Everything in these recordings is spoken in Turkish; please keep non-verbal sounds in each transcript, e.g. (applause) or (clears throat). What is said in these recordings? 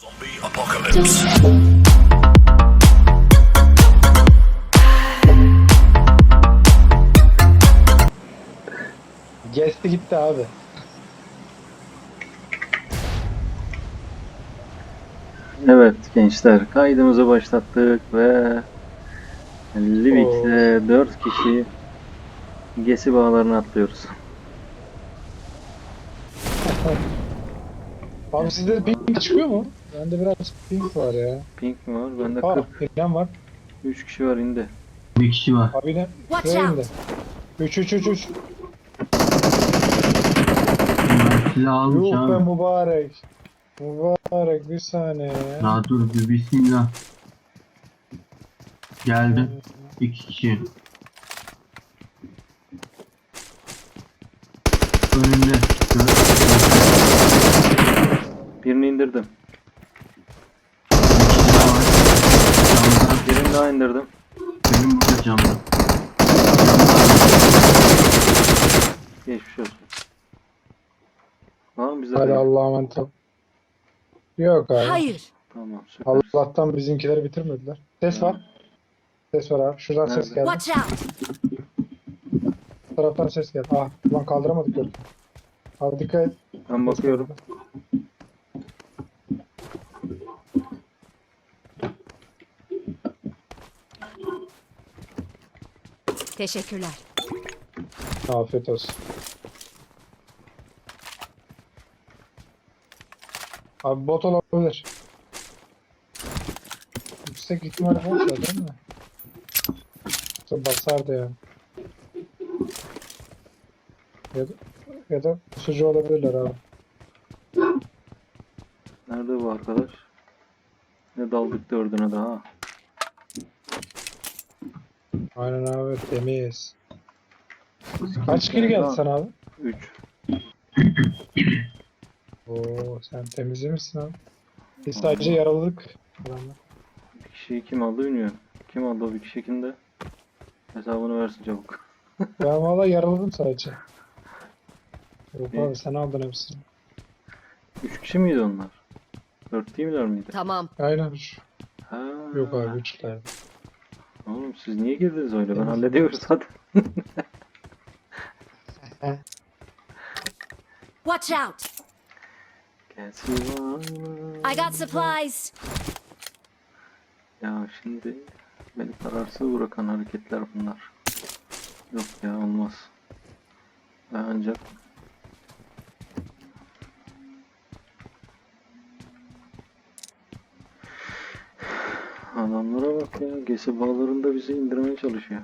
Zombie apocalypse. Geçti gitti abi. Evet gençler kaydımızı başlattık ve Livik'te 4 kişi Gesi bağlarına atlıyoruz. Abi sizde ping çıkıyor mu? Bende biraz ping var ya. Pink mi var? Bende Aa 40. inen var. 3 kişi var indi. Bir kişi var. Abi ne? Watch Şuraya out. indi. 3 3 3 3. Ben silah almış Yuh be abi. mübarek. Mübarek bir saniye ya. Daha dur bir bismillah. Geldi. İki kişi. Önünde. Gör. Birini indirdim. Bir kişi daha var. Camda. Birini daha indirdim. Benim burada camda. Geçmiş olsun. Var mı bize? Hadi? Allah'a emanet ol. Yok abi. Hayır. Tamam süper. Allah'tan bizimkileri bitirmediler. Ses var. Ses var abi. Şuradan ses Nerede? geldi. Watch out. Bu taraftan ses geldi. Ah ulan kaldıramadık gördüm. Abi dikkat et. Ben bakıyorum. Teşekkürler. Afiyet olsun. Abi bot olabilir. Yüksek ihtimal bot da değil mi? İşte basardı yani. Ya da, ya da pusucu olabilirler abi. Nerede bu arkadaş? Ne daldık dördüne daha. Aynen abi temiz. Kaç kill geldi sana abi? 3. (clears throat) Oo sen temizlemişsin abi. Biz sadece yaraladık. adamlar. Bir kişiyi kim aldı bilmiyorum. Kim aldı o bir kişi kimde? Hesabını versin çabuk. (laughs) Ben valla yaraladım sadece. Yok İyi. abi sen aldın hepsini. 3 kişi miydi onlar? 4 değil miler miydi? Tamam. Aynen. Ha. Yok abi üçlerdi. Oğlum siz niye girdiniz öyle? Ben hallediyoruz hadi. (laughs) Watch out. Gelsin I got supplies. Ya şimdi beni kararsız bırakan hareketler bunlar. Yok ya olmaz. Ben ancak ya. Gesi bağlarında bizi indirmeye çalışıyor.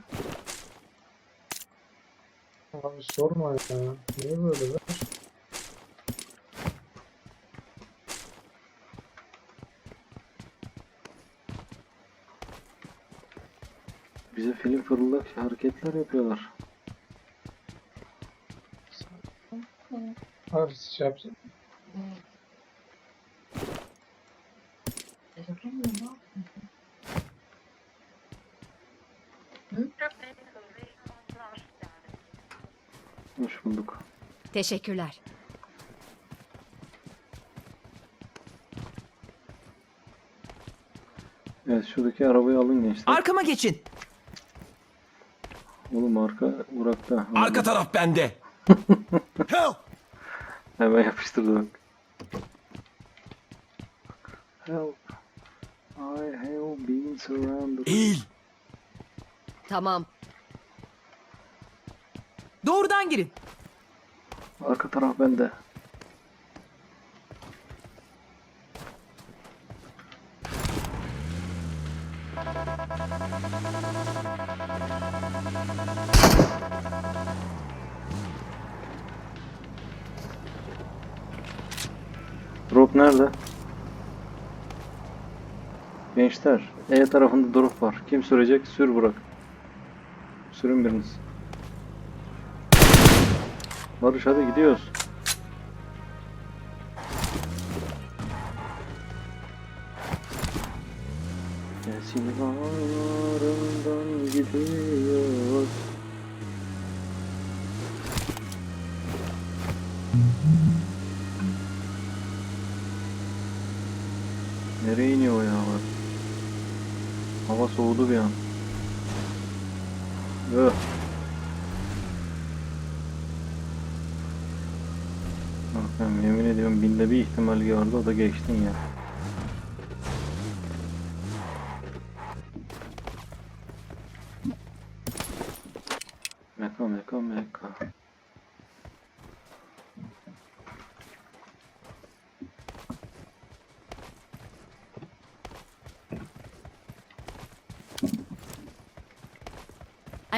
Abi sorma ya. Niye böyle be? Bize film fırıldak hareketler yapıyorlar. Abi şey yapsın. Hoş bulduk. Teşekkürler. Evet şuradaki arabayı alın gençler. Arkama geçin. Oğlum arka Burak'ta. Arka taraf bende. (laughs) Help! Hemen yapıştırdı bak. Help. I have been surrounded. Eğil. Tamam. Doğrudan girin. Arka taraf bende. Drop nerede? Gençler, E tarafında drop var. Kim sürecek? Sür bırak. Sürün biriniz. Barış hadi gidiyoruz. Gelsin bağrından gidiyor. Nereye iniyor o ya bak. Hava soğudu bir an. Öh. Bakın yemin ediyorum binde bir ihtimal gördü o da geçtin ya. Meka meka meka.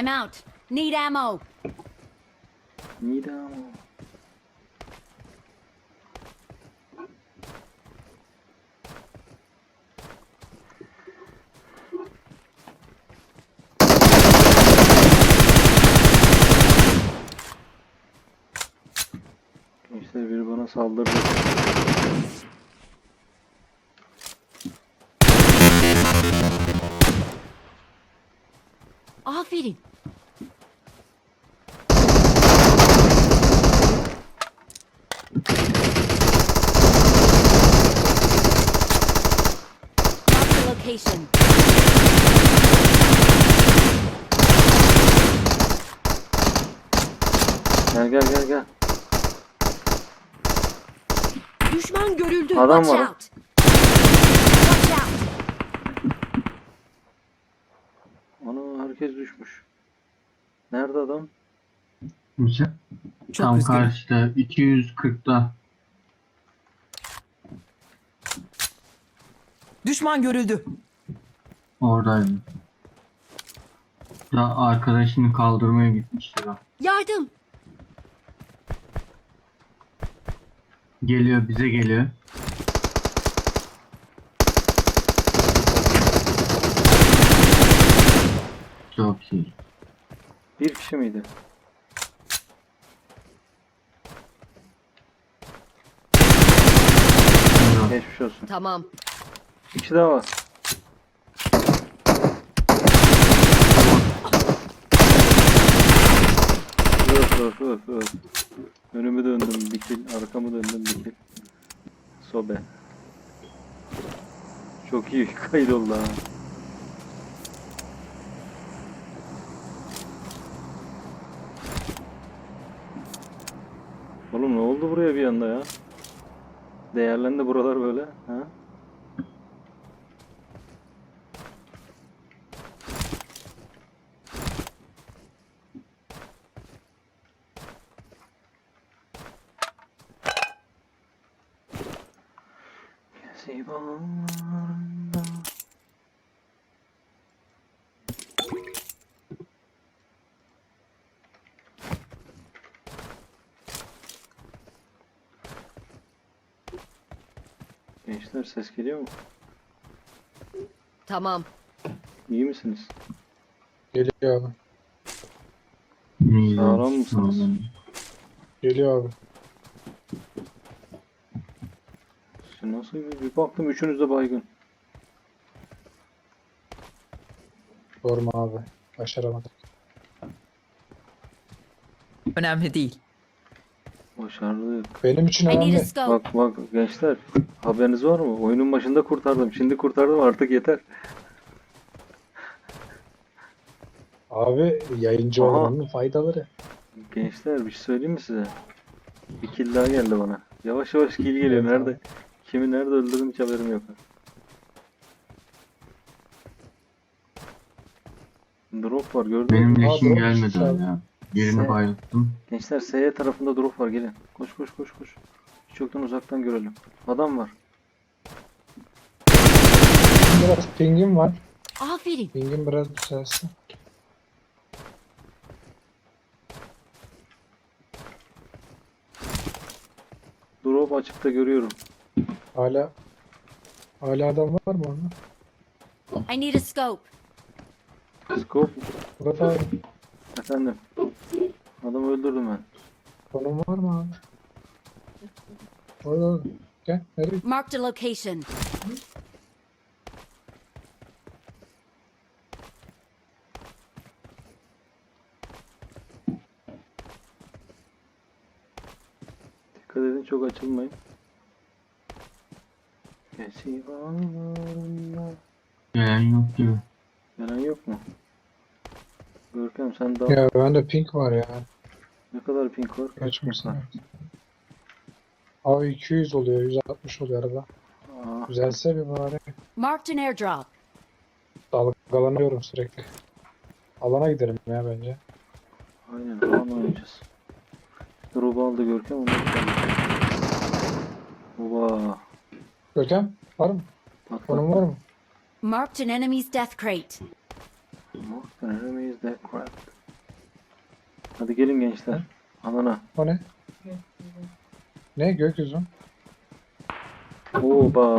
I'm out. Need ammo. Nida Gençler biri bana saldırdı. Aferin. Mark the location. Gel gel gel gel. Düşman görüldü. Adam Watch var. out. Watch out. Ana herkes düşmüş. Nerede adam? Kimse? Çok Tam üzgünüm. karşıda 240'da. Düşman görüldü. Oradaydı. Da arkadaşını kaldırmaya gitmiştir o. Yardım. Geliyor bize geliyor. Çok iyi. Bir kişi miydi? Geçmiş olsun. Tamam. Bir kişi daha var. Öf öf öf. Önümü döndüm bir kill, arkamı döndüm bir kill. Sobe. Çok iyi (laughs) kaydoldu ha. Oğlum ne oldu buraya bir anda ya? Değerlendi buralar böyle. Ha? Zibanlarında Gençler ses geliyor mu? Tamam. İyi misiniz? Geliyor abi. Sağlam mısınız? Geliyor abi. Siz Nasıl bir, baktım üçünüz de baygın. Sorma abi. Başaramadık. Önemli değil. Başardık. Benim için I need a önemli. scope. Bak bak gençler haberiniz var mı? Oyunun başında kurtardım. Şimdi kurtardım artık yeter. Abi yayıncı Aha. olmanın faydaları. Gençler bir şey söyleyeyim mi size? Bir kill daha geldi bana. Yavaş yavaş kill geliyor. Nerede? Kimi nerede öldürdüm hiç haberim yok. Drop var gördün mü? Benim leşim drop gelmedi düşmüş abi. hala. Birini Sen- bayılttım. Gençler S tarafında drop var gelin. Koş koş koş koş. Çoktan uzaktan görelim. Adam var. Biraz pingim var. Aferin. Pingim biraz düzelsin. Drop açıkta görüyorum. Hala hala adam var mı orada? I need a scope. Scope Murat abi. efendim. Adamı öldürdüm ben. Konum var mı abi? Orada orada. Gel. Nereye? Marked a location. Dikkat edin çok açılmayın. Kesivanlarında. Gelen yok gibi. Gelen yok mu? Görkem sen daha Ya bende pink var ya. ne kadar pink var? Kaç pink var? Abi 200 oluyor, 160 oluyor arada. Aa, Güzelse bir bari. Marked an airdrop. Dalgalanıyorum sürekli. Alana gidelim ya bence. aynen alan oynayacağız. Drop'u aldı Görkem onu Oba. Görkem var mı? Bak. Konum var mı? Marked an enemy's death crate. Marked enemies that cracked. Hadi gelin gençler. Alana. O ne? Ne? Gökyüzü. Oba.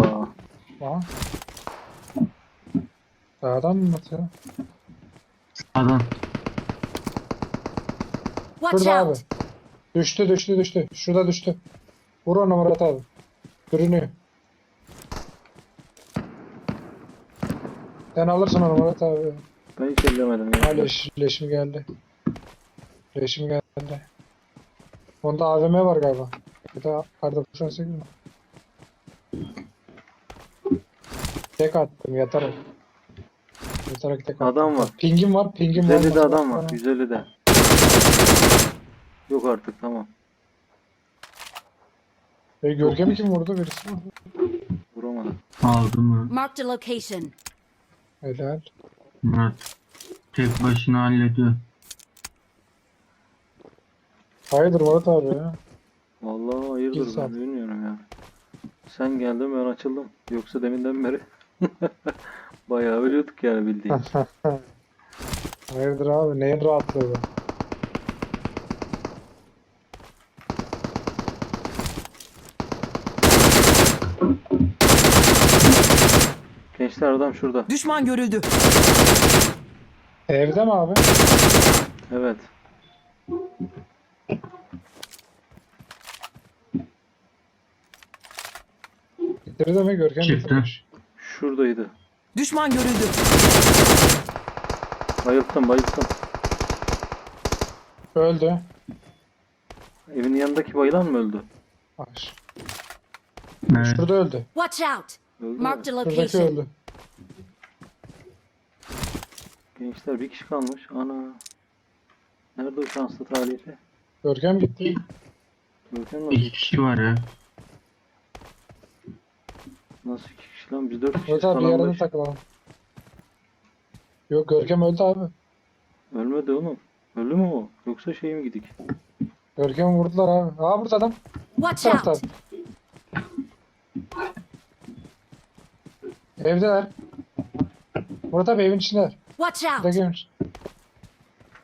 Aha. Dağdan mı atıyor? Sağdan. Watch Şurada abi. out. Düştü düştü düştü. Şurada düştü. Vur onu Murat abi. Görünüyor. Sen alırsın onu Murat abi. Ben hiç ellemedim. Ha gençler. leş, leşim geldi. Leşim geldi. Onda AVM var galiba. Bir de karda kuşan mi? Tek attım yatarım. Yatarak tek attım. Adam var. Pingim var, pingim var. 150'de adam var. Bana- 150'de. Yok artık tamam. E, Görkem'i kim vurdu? Birisi vurdu. Vuramadı. Aldı mı? Marked a location. Helal. Murat. Tek başına hallediyor. Hayırdır Murat abi ya? Vallahi hayırdır İnsan. ben bilmiyorum ya. Sen geldin ben açıldım. Yoksa deminden beri (laughs) bayağı ölüyorduk yani bildiğin. (laughs) Hayırdır abi? Neyin rahatlığı Gençler adam şurada. Düşman görüldü. Evde mi abi? Evet. Bitirdi mi Görkem Çıktı. bitirmiş. Şuradaydı. Düşman görüldü. Bayılttım bayılttım. Öldü. Evin yanındaki bayılan mı öldü? Baş. Evet. Şurada öldü. Watch out. Öldü mü? Marked a Şuradaki location. öldü. Gençler bir kişi kalmış. Ana. Nerede o şanslı talihli? Görkem gitti. Görkem nasıl, İki kişi var ya. nasıl iki kişi lan? Biz dört kişi. Murat abi beş. takılalım. Yok Görkem öldü abi. Ölmedi oğlum. Öldü mü o? Yoksa şey mi gidik? Görkem'i vurdular abi. Aa burada adam. Watch out. Evdeler. Murat abi evin içindeler. Watch out. içinde.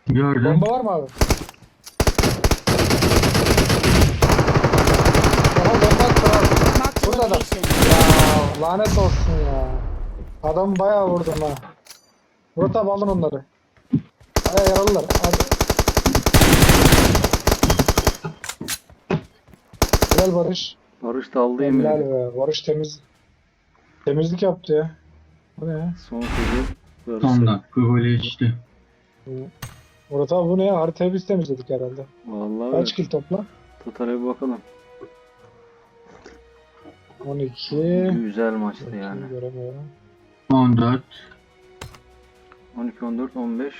Gördüm. Bomba var mı abi? Aha bomba attı abi. Burada da. location. Ya lanet olsun ya. Adam bayağı vurdum ha. Murat abi alın onları. Bayağı yaralılar. Hadi. Helal Barış. Barış daldı Helal yemin. be. Barış temiz. Temizlik yaptı ya. Bu ne ya? Son sözü Barış. Son dakika golü işte. Murat abi bu ne ya? Haritayı biz temizledik herhalde. Vallahi Kaç kill topla? Totale bir bakalım. 12. Güzel maçtı yani. Göremiyorum. 14. 12, 14, 15,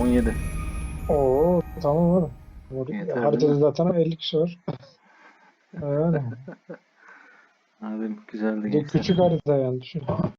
17. Oo tamam oğlum. Yeter, Haritada mi? zaten 50 kişi var. (laughs) Öyle. Hadi güzeldi Bir de gençler. küçük harita yani düşün.